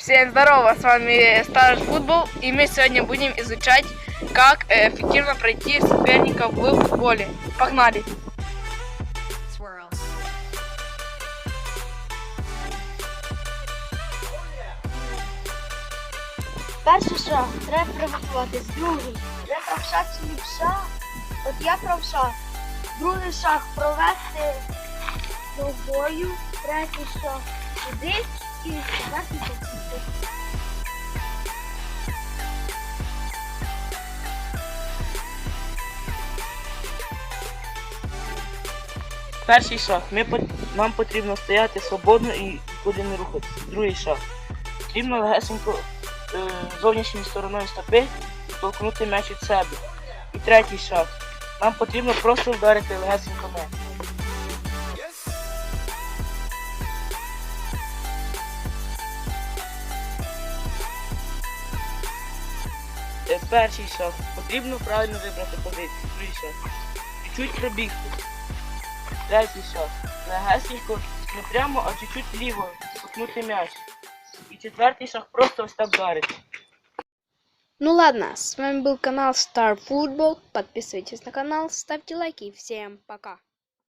Всем здорово, с вами Стар Футбол, и мы сегодня будем изучать, как э, эффективно пройти соперников в футболе. Погнали! Swirl. Перший шаг треба приготуватись. Другий треба правша чи лівша. От я правша. Другий шаг провести ногою. Третій шаг сюди і четвертий посісти. Перший шаг. Ми, нам потрібно стояти свободно і нікуди не рухатися. Другий шаг. Потрібно легесенько е, зовнішньою стороною стопи толкнути м'яч від себе. І третій шаг. Нам потрібно просто вдарити легесенько м'яч. Перший шаг. Потрібно правильно вибрати позицію. Другий шаг. Чуть пробігти. Третій шаг. Легесенько, не прямо, а чуть-чуть вліво, спокнути м'яч. І четвертий шаг просто ось так вдарити. Ну ладно, с вами был канал Star Football. Подписывайтесь на канал, ставьте лайки. Всем пока.